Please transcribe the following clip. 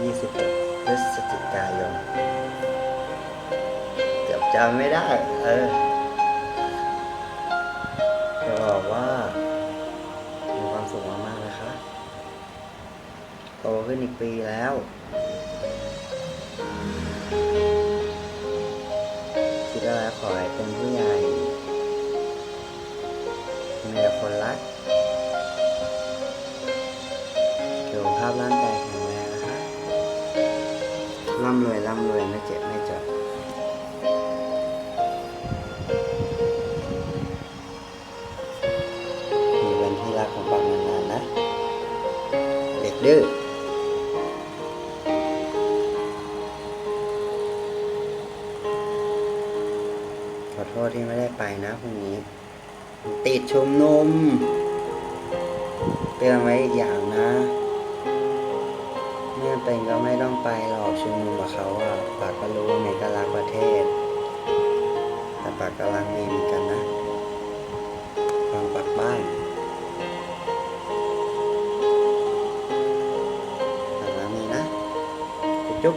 26พฤศจิกายนเกือบจำไม่ได้ เออจะบอกว่า มีความสุขมากๆนะคะ โตขึ้นอีกปีแล้วคิดอะไรขอให้เป็นผู้ใหญ่มีแต่คนรักเกี่ยขภาพร่าง ร่ำรวยร่ำรวยไม่เจ็บไม่จนมีเป็นที่รักของปากนานๆนะ เด็กดื้อขอโทษที่ไม่ได้ไปนะพรุ่งนี้ ติดชุมนุมเตือนไว้อีกอย่างนะ เป็นก็ไม่ต้องไปหรอกชุมนุมกับเขาอะปากก็รู้ว่าเมกาลักประเทศ แต่ปากกำลังเมย์เหมือนกันนะฟังปากบ้านปากรังเมย์นะจุ๊บ